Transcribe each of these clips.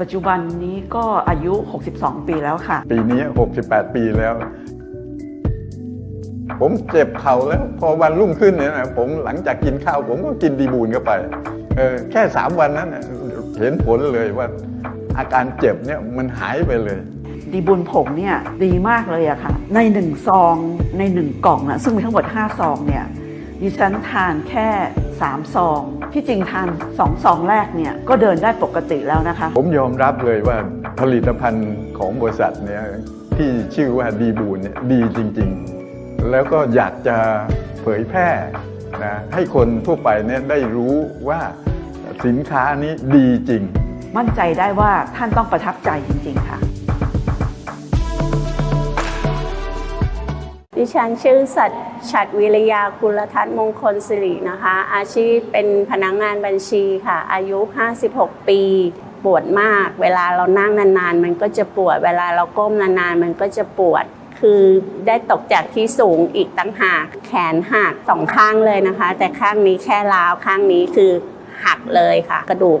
ปัจจุบันนี้ก็อายุ 62 ปีแล้วค่ะ ปีนี้ 68 ปีแล้ว ผมเจ็บเข่าแล้ว พอวันรุ่งขึ้นเนี่ยนะผมหลังจากกินข้าว ผมก็กินดีบูนเข้าไปเออแค่สามวันนั้นน่ะเห็นผลเลยว่าอาการเจ็บเนี่ยมันหายไปเลย ดีบุญผงเนี่ยดีมากเลยอะค่ะ ในหนึ่งซองในหนึ่งกล่องนะซึ่งมีทั้งหมด 5 ซองเนี่ยดิฉันทานแค่ 3 ซอง ที่จริงทาน2ซองแรกเนี่ยก็เดินได้ปกติแล้วนะคะ ผมยอมรับเลยว่าผลิตภัณฑ์ของบริษัทเนี่ยที่ชื่อว่าดีบูนเนี่ยดีจริง ๆ แล้วก็อยากจะเผยแพร่นะให้คนทั่วไปเนี่ยได้รู้ว่าสินค้านี้ดีจริง มั่นใจได้ว่าท่านต้องประทับใจจริง ๆ ค่ะ ดิฉันชื่อสัตชัดวิริยากุลทัศน์มงคลสิรินะคะ อาชีพเป็นพนักงานบัญชีค่ะ อายุ 56 ปี ปวดมาก เวลาเรานั่งนานๆ มันก็จะปวด เวลาเราก้มนานๆ มันก็จะปวด คือได้ตกจากที่สูงอีกตั้งหาก แขนหักสองข้างเลยนะคะ แต่ข้างนี้แค่ร้าวข้างนี้คือหักเลยค่ะ กระดูก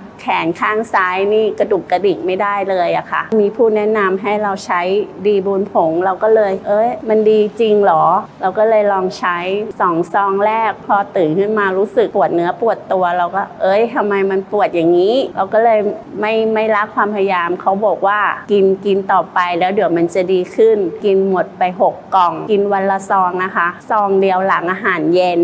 แขนข้างซ้ายนี่กระดุกกระดิกไม่ได้เลยอะค่ะ มีผู้แนะนำให้เราใช้ดีบูนผงเราก็เลย เอ้ย มันดีจริงเหรอ เราก็เลยลองใช้สองซองแรก พอตื่นขึ้นมารู้สึกปวดเนื้อปวดตัวเราก็ เอ้ยทำไมมันปวดอย่างนี้ เราก็เลยไม่ไม่รักความพยายามเขาบอกว่ากินกินต่อไปแล้วเดี๋ยวมันจะดีขึ้น กินหมดไปหกกล่อง กินวันละซองนะคะ ซองเดียวหลังอาหารเย็น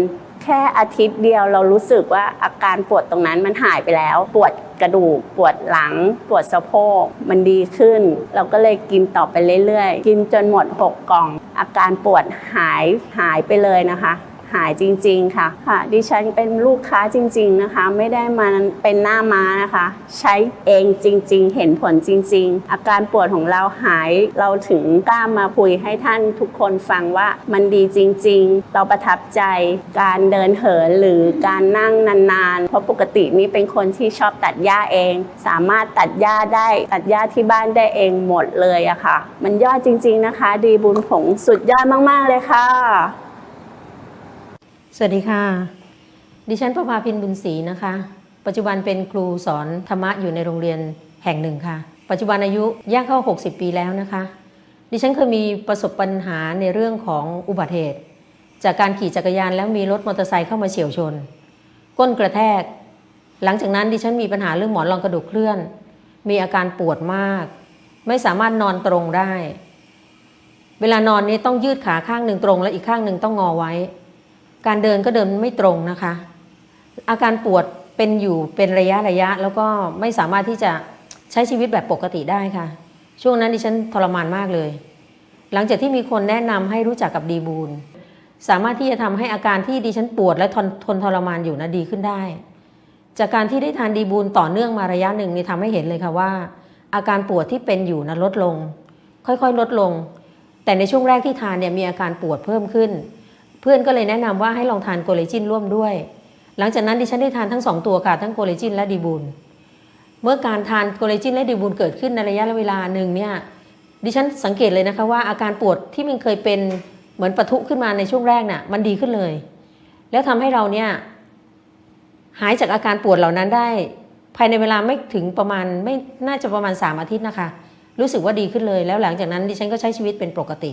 ค่อาทิตย์เดียวเรารู้สึกว่าอาการปวดตรงนั้นมันหายไปแล้ว ปวดกระดูก ปวดหลัง ปวดสะโพกมันดีขึ้น เราก็เลยกินต่อไปเรื่อยๆ กินจนหมด 6 กล่อง อาการปวดหายหายไปเลยนะคะ หายจริง ๆ ค่ะค่ะ ดิฉันเป็นลูกค้าจริง ๆ นะคะ ไม่ได้มาเป็นหน้าม้านะคะ ใช้เองจริง ๆ เห็นผลจริง ๆ อาการปวดของเราหายเราถึงกล้ามาคุยให้ท่านทุกคนฟังว่ามันดีจริง ๆ เราประทับใจการเดินเหินหรือการนั่งนานๆ เพราะปกตินี่เป็นคนที่ชอบตัดหญ้าเอง สามารถตัดหญ้าได้ตัดหญ้าที่บ้านได้เองหมดเลยอะค่ะ มันยอดจริง ๆ นะคะ ดีบุญผงสุดยอดมาก ๆ เลยค่ะ สวัสดีค่ะ ดิฉันประภาพินบุญศรีนะคะ ปัจจุบันเป็นครูสอนธรรมะอยู่ในโรงเรียนแห่งหนึ่งค่ะ ปัจจุบันอายุย่างเข้า 60 ปีแล้วนะคะ ดิฉันเคยมีประสบปัญหาในเรื่องของอุบัติเหตุ จากการขี่จักรยานแล้วมีรถมอเตอร์ไซค์เข้ามาเฉียวชน ก้นกระแทก หลังจากนั้นดิฉันมีปัญหาเรื่องหมอนรองกระดูกเคลื่อน มีอาการปวดมาก ไม่สามารถนอนตรงได้ เวลานอนนี้ต้องยืดขาข้างหนึ่งตรง และอีกข้างหนึ่งต้องงอไว้ การเดินก็เดินไม่ตรงนะคะ อาการปวดเป็นอยู่เป็นระยะระยะ แล้วก็ไม่สามารถที่จะใช้ชีวิตแบบปกติได้ค่ะ ช่วงนั้นดิฉันทรมานมากเลย หลังจากที่มีคนแนะนำให้รู้จักกับดีบูลสามารถที่จะทำให้อาการที่ดิฉันปวดและทนทนทรมานอยู่นะดีขึ้นได้ จากการที่ได้ทานดีบูลต่อเนื่องมาระยะหนึ่งนี่ทำให้เห็นเลยค่ะว่า อาการปวดที่เป็นอยู่นะลดลง ค่อยๆ ลดลง แต่ในช่วงแรกที่ทานเนี่ยมีอาการปวดเพิ่มขึ้น พื่อนก็เลยแนะนำว่าให้ลองทานโกเลจินร่วมด้วย หลังจากนั้นดิฉันได้ทานทั้งสองตัวค่ะ ทั้งโกเลจินและดีบูลเมื่อการทานโกเลจินและดีบูลเกิดขึ้นในระยะเวลาหนึ่งเนี่ยดิฉันสังเกตเลยนะคะว่าอาการปวดที่มันเคยเป็นเหมือนปะทุขึ้นมาในช่วงแรกน่ะมันดีขึ้นเลย แล้วทำให้เราเนี่ยหายจากอาการปวดเหล่านั้นได้ ภายในเวลาไม่ถึงประมาณไม่น่าจะประมาณ 3 อาทิตย์นะคะ รู้สึกว่าดีขึ้นเลย แล้วหลังจากนั้นดิฉันก็ใช้ชีวิตเป็นปกติ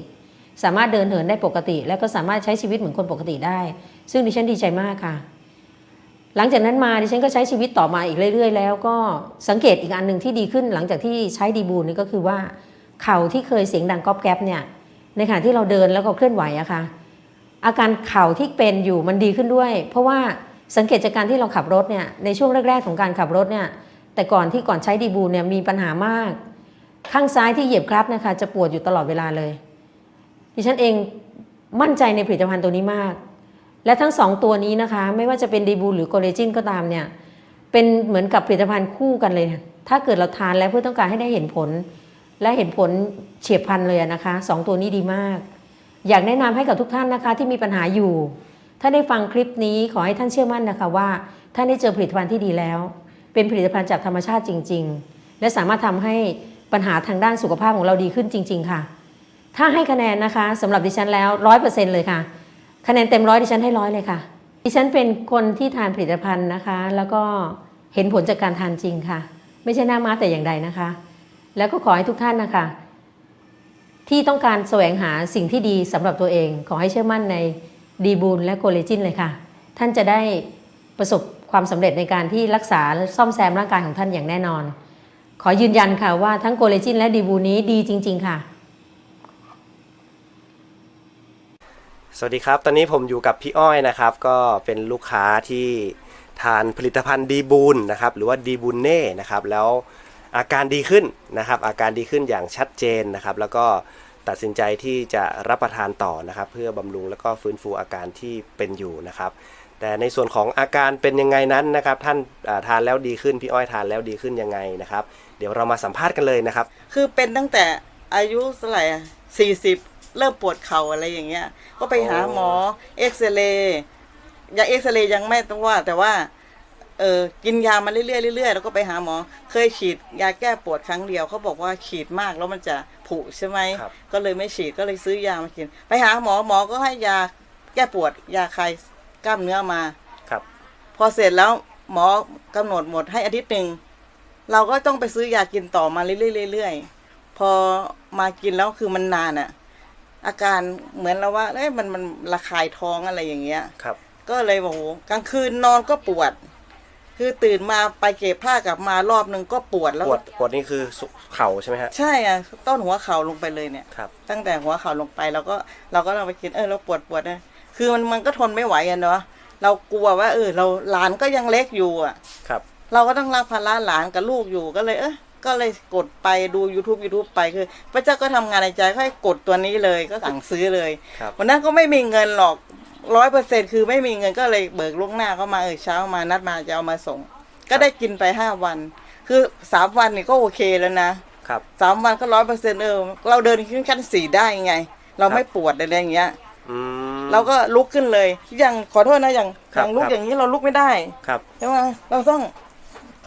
สามารถเดินเหินได้ปกติ แล้วก็สามารถใช้ชีวิตเหมือนคนปกติได้ ซึ่งดิฉันดีใจมากค่ะ หลังจากนั้นมาดิฉันก็ใช้ชีวิตต่อมาอีกเรื่อย ๆ แล้วก็สังเกตอีกอันหนึ่งที่ดีขึ้น หลังจากที่ใช้ดีบูนนี่ก็คือว่าเข่าที่เคยเสียงดังก๊อบแก๊บเนี่ยในขณะที่เราเดินแล้วก็เคลื่อนไหวอะค่ะอาการเข่าที่เป็นอยู่มันดีขึ้นด้วย เพราะว่าสังเกตจากการที่เราขับรถเนี่ยในช่วงแรกๆของการขับรถเนี่ยแต่ก่อนที่ก่อนใช้ดีบูนเนี่ยมีปัญหามาก ข้างซ้ายที่เหยียบคลัตช์นะคะจะปวดอยู่ตลอดเวลาเลย ดิฉันเองมั่นใจในผลิตภัณฑ์ตัวนี้มาก และทั้งสองตัวนี้นะคะ ไม่ว่าจะเป็นดีบูหรือโกเลจินก็ตามเนี่ยเป็นเหมือนกับผลิตภัณฑ์คู่กันเลย ถ้าเกิดเราทานแล้วเพื่อต้องการให้ได้เห็นผล และเห็นผลเฉียบพลันเลยนะคะสองตัวนี้ดีมาก อยากแนะนำให้กับทุกท่านนะคะที่มีปัญหาอยู่ ถ้าได้ฟังคลิปนี้ขอให้ท่านเชื่อมั่นนะคะว่าท่านได้เจอผลิตภัณฑ์ที่ดีแล้ว เป็นผลิตภัณฑ์จากธรรมชาติจริง ๆ และสามารถทำให้ปัญหาทางด้านสุขภาพของเราดีขึ้นจริง ๆ ค่ะ ถ้าให้คะแนนนะคะสำหรับดิฉันแล้วร้อยเปอร์เซ็นต์เลยค่ะ คะแนนเต็มร้อยดิฉันให้ร้อยเลยค่ะ ดิฉันเป็นคนที่ทานผลิตภัณฑ์นะคะ แล้วก็เห็นผลจากการทานจริงค่ะ ไม่ใช่หน้าม้าแต่อย่างใดนะคะ แล้วก็ขอให้ทุกท่านนะคะ ที่ต้องการแสวงหาสิ่งที่ดีสำหรับตัวเอง ขอให้เชื่อมั่นในดีบูลและโคเลจินเลยค่ะ ท่านจะได้ประสบความสำเร็จในการที่รักษาซ่อมแซมร่างกายของท่านอย่างแน่นอน ขอยืนยันค่ะว่าทั้งโคเลจินและดีบูลนี้ดีจริง ๆ ค่ะ สวัสดีครับ ตอนนี้ผมอยู่กับพี่อ้อยนะครับ ก็เป็นลูกค้าที่ทานผลิตภัณฑ์ดีบูลนะครับ หรือว่าดีบูลเน่นะครับ แล้วอาการดีขึ้นนะครับ อาการดีขึ้นอย่างชัดเจนนะครับ แล้วก็ตัดสินใจที่จะรับประทานต่อนะครับ เพื่อบำรุงแล้วก็ฟื้นฟูอาการที่เป็นอยู่นะครับ แต่ในส่วนของอาการเป็นยังไงนั้นนะครับ ท่านาทานแล้วดีขึ้นพี่อ้อยทานแล้วดีขึ้นยังไงนะครับ เดี๋ยวเรามาสัมภาษณ์กันเลยนะครับ คือเป็นตั้งแต่อายุเท่าไหร่สี่สิบ เริ่มปวดเข่าอะไรอย่างเงี้ย ก็ไปหาหมอเอ็กซเรย์ยาเอ็กซเรย์ยังไม่ต้องว่า แต่ว่า เออกินยามาเรื่อยๆเรื่อยๆแล้วก็ไปหาหมอ เคยฉีดยาแก้ปวดครั้งเดียวเขาบอกว่าฉีดมากแล้วมันจะผุใช่ไหมครับ ก็เลยไม่ฉีดก็เลยซื้อยามากิน ไปหาหมอหมอก็ให้ยาแก้ปวดยาคลายกล้ามเนื้อมา ครับ พอเสร็จแล้วหมอกำหนดหมดให้อาทิตย์หนึ่งเราก็ต้องไปซื้อยากินต่อมาเรื่อยๆเรื่อยๆพอมากินแล้วคือมันนานอะ อาการเหมือนเราว่าเอ้ยมันมันระคายท้องอะไรอย่างเงี้ย ครับ ก็เลยบอกโหกลางคืนนอนก็ปวด คือตื่นมาไปเก็บผ้ากลับมารอบหนึ่งก็ปวดแล้วปวดปวดนี่คือสุเข่าใช่ไหมฮะ ใช่อะต้นหัวเข่าลงไปเลยเนี่ย ครับ ตั้งแต่หัวเข่าลงไปเราก็เราก็เราไปกินเออเราปวดปวดนะคือมันมันก็ทนไม่ไหวอะเนาะเรากลัวว่าเออเราหลานก็ยังเล็กอยู่อะ ครับ เราก็ต้องรับภาระหลานกับลูกอยู่ก็เลยเออ ก็เลยกดไปดู YouTube YouTube ไปคือ พระเจ้าก็ทำงานในใจก็ให้กดตัวนี้เลยก็สั่งซื้อเลยครับวันนั้นก็ไม่มีเงินหรอกร้อยเปอร์เซ็นคือไม่มีเงินก็เลยเบิกล่วงหน้าเข้ามาเออเช้ามานัดมาจะเอามาส่ง ก็ได้กินไปห้าวัน คือสามวันนี่ก็โอเคแล้วนะครับสามวันก็ร้อยเปอร์เซ็นเออเราเดินขึ้นขั้นสี่ได้ไง เราไม่ปวดอะไรอย่างเงี้ยอืมเราก็ลุกขึ้นเลยอย่างขอโทษนะอย่างครัอบย่างลุกครับอย่างนี้เราลุกไม่ได้ครับใช่ไหมเราต้อง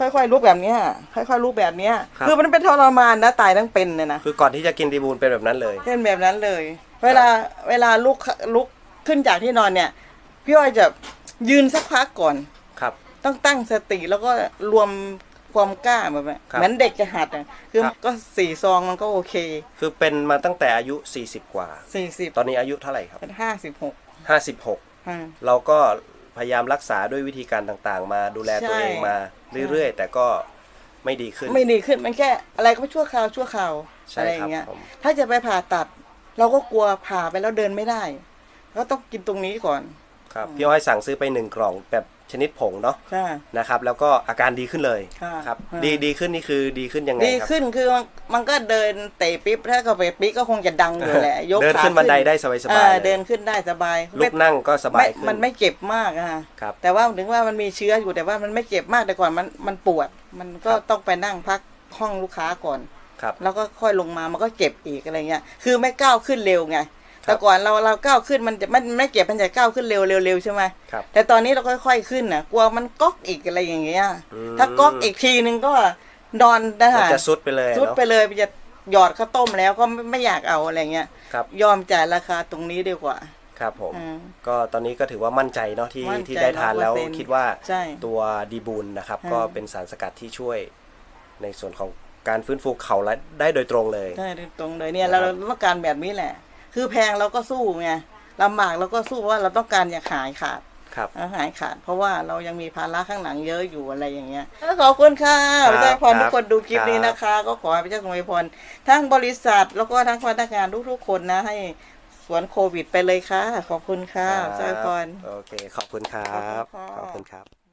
ค่อยๆลุกแบบเนี้ยค่อยๆลุกแบบเนี้ยครับ คือมันเป็นทรมานนะตายทั้งเป็นเนี่ยนะคือก่อนที่จะกินดีบูลเป็นแบบนั้นเลย เป็นแบบนั้นเลย เวลาเวลาลุกลุกขึ้นจากที่นอนเนี่ย พี่อ้อยจะยืนสักพักก่อน ครับ ต้องตั้งสติแล้วก็รวมความกล้าแบบนี้ครับเหมือนเด็กจะหัดอะคือครับ ก็สี่ซองมันก็โอเคคือเป็นมาตั้งแต่อายุ 40 กว่า สี่สิบตอนนี้อายุเท่าไหร่ครับเป็นห้าสิบหก56 เราก็พยายามรักษาด้วยวิธีการต่างๆ มาดูแลตัวเองมา เรื่อยๆ แต่ก็ไม่ดีขึ้น ไม่ดีขึ้นมันแค่อะไรก็ชั่วคราวชั่วคราวใช่อะไรอครับย่างเงี้ย ผม ถ้าจะไปผ่าตัด เราก็กลัวผ่าไปแล้วเดินไม่ได้ ก็ต้องกินตรงนี้ก่อน ครับพี่อ้อยสั่งซื้อไปหนึ่งกล่องแบบ ชนิดผงเนาะใช่นะครับ แล้วก็อาการดีขึ้นเลยค่ะครับ ค่ะ ดีดีขึ้นนี่คือดีขึ้นยังไงดีครับขึ้นคือมันมันก็เดินเตะปิ๊บถ้าเขาไปปิ๊บก็คงจะดังอยู่แหละ ยกเดินขาขึ้นบันไดได้สบายๆเออเลยเดินขึ้นได้สบายลุกนั่งก็สบายไม่ขึ้น มันไม่เจ็บมากอะค่ะครับแต่ว่าถึงว่ามันมีเชื้ออยู่แต่ว่ามันไม่เจ็บมากแต่ก่อนมันมันปวด มันก็ครับ ต้องไปนั่งพักห้องลูกค้าก่อน ครับ แล้วก็ค่อยลงมามันก็เจ็บอีกอะไรเงี้ย คือไม่ก้าวขึ้นเร็วไงครับ แต่ก่อนเราเราก้าวขึ้นมันจะมันไม่เจ็บมันจะก้าวขึ้นเร็วเร็วเร็วใช่ไหมครับแต่ตอนนี้เราค่อยๆขึ้นน่ะ กลัวมันก๊อกอีกอะไรอย่างเงี้ยอืมถ้าก๊อกอีกทีนึงก็นอนได้มันจะซุดไปเลยสุดเนาะไปเลยไปจะหยอดข้าวต้มแล้วก็ไม่ไม่อยากเอาอะไรเงี้ยครับยอมจ่ายราคาตรงนี้ดีกว่าครับผมอืมก็ตอนนี้ก็ถือว่ามั่นใจเนาะที่มั่นใจที่ได้ทานแล้ว100%คิดว่าใช่ตัวดีบูลนะครับอืมก็เป็นสารสกัดที่ช่วยในส่วนของการฟื้นฟูเข่าและได้โดยตรงเลยใช่ตรงเลยเนี่ยครัเราบต้องการแบบนี้แหละ คือแพงเราก็สู้ไงลำบากเราก็สู้เพราะว่าเราต้องการอยากหายขาดครับหายขาด เพราะว่าเรายังมีภาระข้างหลังเยอะอยู่อะไรอย่างเงี้ยขอบคุณค่ะครับพระเจ้าพรครับทุกคนดูคลิปนี้ครับนะคะ ก็ขอให้พระเจ้าทรงอวยพรทั้งบริษัทแล้วก็ทั้งพนักงานทุกๆคนนะให้สวนโควิดไปเลยค่ะ ขอบคุณค่ะพระเจ้าพรโอเค ขอบคุณครับ ขอบคุณค่ะขอบคุณครับ